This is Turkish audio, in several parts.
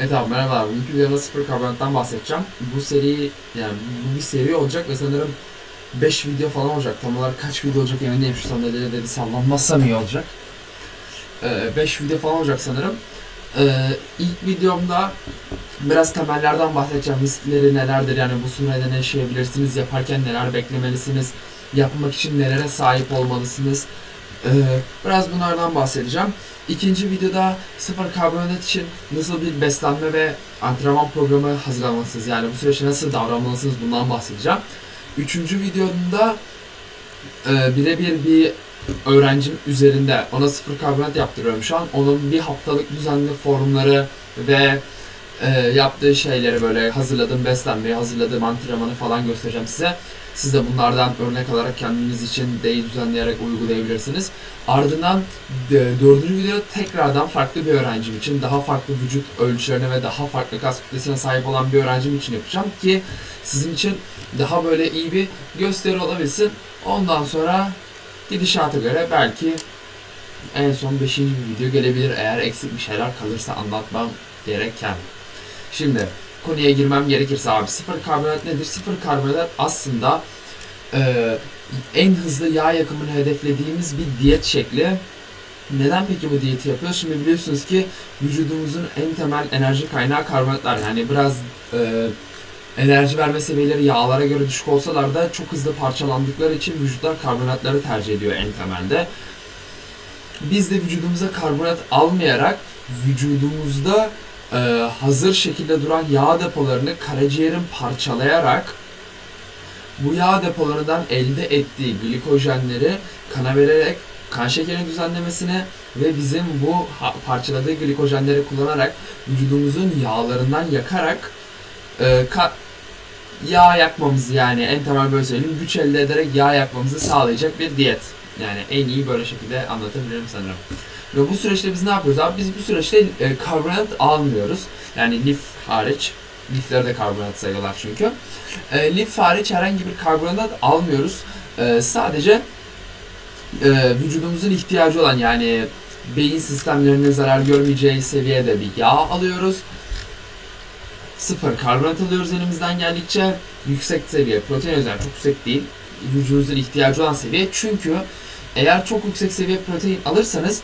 Evet abi merhaba. Bugünkü videoda sıfır karbonattan bahsedeceğim. Bu seri yani bu bir seri olacak ve sanırım 5 video falan olacak. Tam olarak kaç video olacak emin değilim. Şu sandalyede de bir sallanmazsam iyi olacak. 5 video falan olacak sanırım. Ee, ilk videomda biraz temellerden bahsedeceğim. Riskleri nelerdir yani bu sürede ne yaşayabilirsiniz, yaparken neler beklemelisiniz, yapmak için nelere sahip olmalısınız. Ee, biraz bunlardan bahsedeceğim. İkinci videoda sıfır karbonhidrat için nasıl bir beslenme ve antrenman programı hazırlamalısınız. Yani bu süreçte nasıl davranmalısınız bundan bahsedeceğim. Üçüncü videomda e, birebir bir öğrencim üzerinde ona sıfır karbonhidrat yaptırıyorum şu an. Onun bir haftalık düzenli formları ve e, yaptığı şeyleri böyle hazırladığım beslenmeyi, hazırladığım antrenmanı falan göstereceğim size. Siz de bunlardan örnek alarak kendiniz için değil düzenleyerek uygulayabilirsiniz. Ardından e, dördüncü videoda tekrardan farklı bir öğrencim için daha farklı vücut ölçülerine ve daha farklı kas kütlesine sahip olan bir öğrencim için yapacağım ki sizin için daha böyle iyi bir gösteri olabilsin. Ondan sonra gidişata göre belki en son 5. bir video gelebilir eğer eksik bir şeyler kalırsa anlatmam gereken. Şimdi konuya girmem gerekirse abi sıfır karbonhidrat nedir? Sıfır karbonhidrat aslında e, en hızlı yağ yakımını hedeflediğimiz bir diyet şekli. Neden peki bu diyeti yapıyoruz? Şimdi biliyorsunuz ki vücudumuzun en temel enerji kaynağı karbonhidratlar. Yani biraz e, enerji verme seviyeleri yağlara göre düşük olsalar da çok hızlı parçalandıkları için vücutlar karbonhidratları tercih ediyor en temelde. Biz de vücudumuza karbonhidrat almayarak vücudumuzda e, hazır şekilde duran yağ depolarını karaciğerin parçalayarak bu yağ depolarından elde ettiği glikojenleri kana vererek kan şekerini düzenlemesine ve bizim bu parçaladığı glikojenleri kullanarak vücudumuzun yağlarından yakarak e, ka- yağ yakmamızı yani en temel böyle söyleyeyim güç elde ederek yağ yakmamızı sağlayacak bir diyet. Yani en iyi böyle şekilde anlatabilirim sanırım. Ve bu süreçte biz ne yapıyoruz abi? Biz bu süreçte e, karbonhidrat almıyoruz. Yani lif hariç. Lifleri de karbonhidrat sayıyorlar çünkü. E, lif hariç herhangi bir karbonhidrat almıyoruz. E, sadece e, vücudumuzun ihtiyacı olan yani beyin sistemlerine zarar görmeyeceği seviyede bir yağ alıyoruz. Sıfır karbonhidrat alıyoruz elimizden geldikçe. Yüksek seviye protein özellikle çok yüksek değil. Vücudunuzun ihtiyacı olan seviye. Çünkü eğer çok yüksek seviye protein alırsanız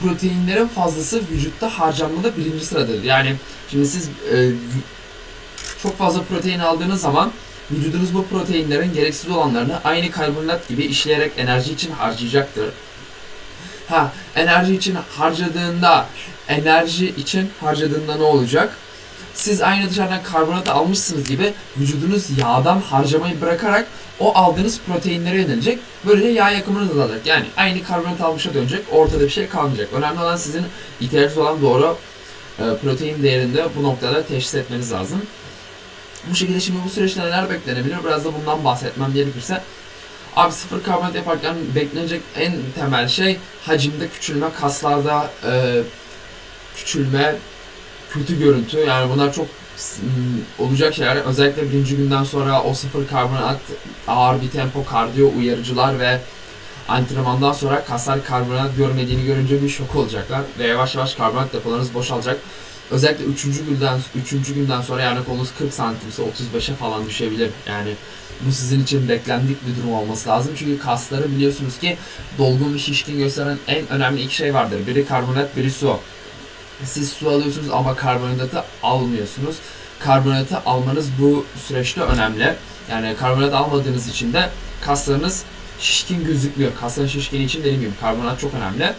proteinlerin fazlası vücutta harcanmada birinci sıradadır. Yani şimdi siz e, çok fazla protein aldığınız zaman vücudunuz bu proteinlerin gereksiz olanlarını aynı karbonhidrat gibi işleyerek enerji için harcayacaktır. Ha, enerji için harcadığında, enerji için harcadığında ne olacak? Siz aynı dışarıdan karbonat almışsınız gibi vücudunuz yağdan harcamayı bırakarak o aldığınız proteinlere yönelecek. Böylece yağ yakımınız azalacak. Yani aynı karbonat almışa dönecek. Ortada bir şey kalmayacak. Önemli olan sizin ihtiyacınız olan doğru e, protein değerinde bu noktada teşhis etmeniz lazım. Bu şekilde şimdi bu süreçte neler beklenebilir? Biraz da bundan bahsetmem gerekirse. Abi sıfır karbonat yaparken beklenecek en temel şey hacimde küçülme, kaslarda e, küçülme, kötü görüntü. Yani bunlar çok mm, olacak şeyler. Özellikle birinci günden sonra o sıfır karbonat, ağır bir tempo, kardiyo uyarıcılar ve antrenmandan sonra kaslar karbonat görmediğini görünce bir şok olacaklar ve yavaş yavaş karbonat depolarınız boşalacak. Özellikle 3. günden 3. günden sonra yani kolunuz 40 santimse 35'e falan düşebilir. Yani bu sizin için beklendik bir durum olması lazım. Çünkü kasları biliyorsunuz ki dolgun ve şişkin gösteren en önemli iki şey vardır. Biri karbonat, biri su. Siz su alıyorsunuz ama karbonhidratı almıyorsunuz. Karbonhidratı almanız bu süreçte önemli. Yani karbonhidrat almadığınız için de kaslarınız şişkin gözükmüyor. Kasların şişkinliği için dediğim gibi karbonhidrat çok önemli.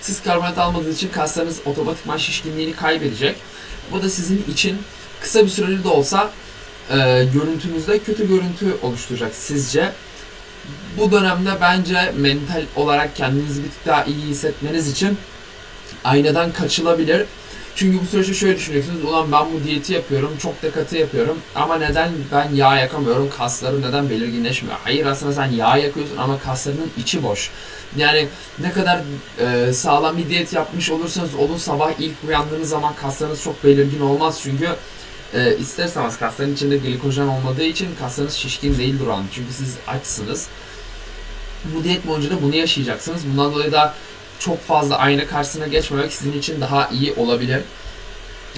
Siz karbonhidrat almadığınız için kaslarınız otomatikman şişkinliğini kaybedecek. Bu da sizin için kısa bir süreli de olsa e, görüntünüzde kötü görüntü oluşturacak sizce. Bu dönemde bence mental olarak kendinizi bir tık daha iyi hissetmeniz için aynadan kaçılabilir. Çünkü bu süreçte şöyle düşüneceksiniz. Ulan ben bu diyeti yapıyorum, çok da katı yapıyorum. Ama neden ben yağ yakamıyorum, kaslarım neden belirginleşmiyor? Hayır aslında sen yağ yakıyorsun ama kaslarının içi boş. Yani ne kadar e, sağlam bir diyet yapmış olursanız olun sabah ilk uyandığınız zaman kaslarınız çok belirgin olmaz. Çünkü e, ister kasların içinde glikojen olmadığı için kaslarınız şişkin değil duran. Çünkü siz açsınız. Bu diyet boyunca da bunu yaşayacaksınız. Bundan dolayı da çok fazla ayna karşısına geçmemek sizin için daha iyi olabilir.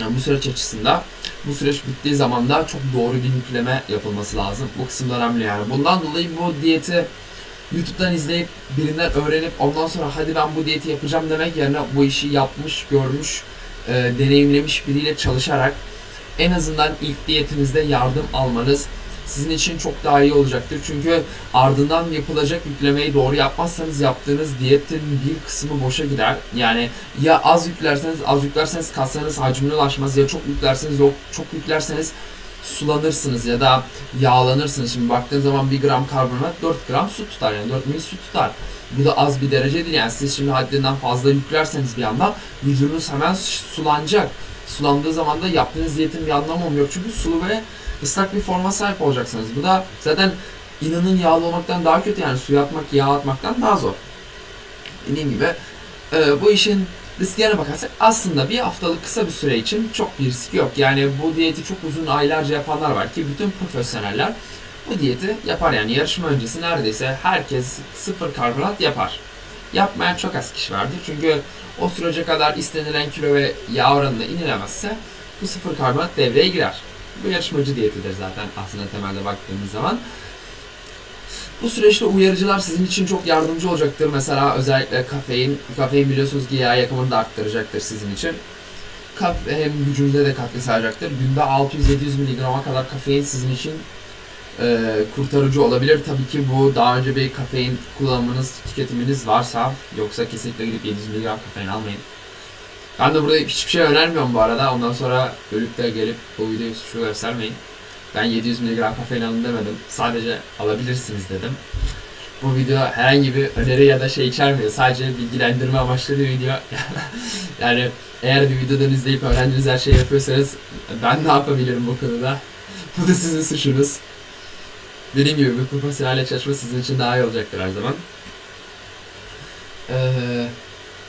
Yani bu süreç açısında bu süreç bittiği zaman da çok doğru bir yükleme yapılması lazım. Bu kısım önemli yani. Bundan dolayı bu diyeti YouTube'dan izleyip birinden öğrenip ondan sonra hadi ben bu diyeti yapacağım demek yerine bu işi yapmış, görmüş, e, deneyimlemiş biriyle çalışarak en azından ilk diyetinizde yardım almanız sizin için çok daha iyi olacaktır. Çünkü ardından yapılacak yüklemeyi doğru yapmazsanız yaptığınız diyetin bir kısmı boşa gider. Yani ya az yüklerseniz az yüklerseniz kaslarınız hacmine ulaşmaz ya çok yüklerseniz yok çok yüklerseniz sulanırsınız ya da yağlanırsınız. Şimdi baktığın zaman 1 gram karbonhidrat 4 gram su tutar yani 4 ml su tutar. Bu da az bir derece değil yani siz şimdi haddinden fazla yüklerseniz bir anda vücudunuz hemen sulanacak. Sulandığı zaman da yaptığınız diyetin bir anlamı olmuyor çünkü sulu ve ıslak bir forma sahip olacaksınız. Bu da zaten inanın yağlı olmaktan daha kötü yani suya atmak, yağ atmaktan daha zor. Dediğim gibi e, bu işin risklerine bakarsak aslında bir haftalık kısa bir süre için çok bir riski yok. Yani bu diyeti çok uzun aylarca yapanlar var ki bütün profesyoneller bu diyeti yapar yani yarışma öncesi neredeyse herkes sıfır karbonat yapar. Yapmayan çok az kişi vardır çünkü o sürece kadar istenilen kilo ve yağ oranına inilemezse bu sıfır karbonat devreye girer. Bu yarışmacı diyetidir zaten aslında temelde baktığımız zaman. Bu süreçte uyarıcılar sizin için çok yardımcı olacaktır. Mesela özellikle kafein. Kafein biliyorsunuz ki yağ yakımını da arttıracaktır sizin için. Kafe hem gücünüze de katkı sağlayacaktır. Günde 600-700 mg'a kadar kafein sizin için e, kurtarıcı olabilir. Tabii ki bu daha önce bir kafein kullanmanız, tüketiminiz varsa yoksa kesinlikle gidip 700 mg kafein almayın. Ben de burada hiçbir şey önermiyorum bu arada. Ondan sonra ölüp de gelip bu videoyu şu göstermeyin. Ben 700 mg kafein alın demedim. Sadece alabilirsiniz dedim. Bu video herhangi bir öneri ya da şey içermiyor. Sadece bilgilendirme amaçlı bir video. yani eğer bir videodan izleyip öğrendiğiniz her şeyi yapıyorsanız ben ne yapabilirim bu konuda? Bu da sizin suçunuz. Dediğim gibi bir profesyonelle çalışma sizin için daha iyi olacaktır her zaman. Ee,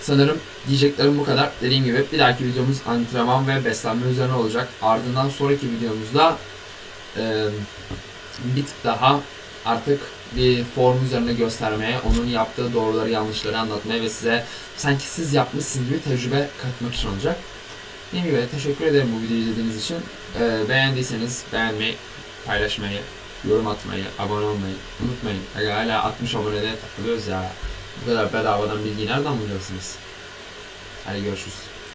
sanırım diyeceklerim bu kadar. Dediğim gibi bir dahaki videomuz antrenman ve beslenme üzerine olacak. Ardından sonraki videomuzda e, bir tık daha artık bir form üzerine göstermeye, onun yaptığı doğruları yanlışları anlatmaya ve size sanki siz yapmışsınız gibi tecrübe katmak için olacak. Dediğim gibi teşekkür ederim bu videoyu izlediğiniz için. Ee, beğendiyseniz beğenmeyi, paylaşmayı, yorum atmayı, abone olmayı unutmayın. Aga hala 60 abonede takılıyoruz ya. Bu kadar bedavadan bilgiyi nereden bulacaksınız? Hadi görüşürüz.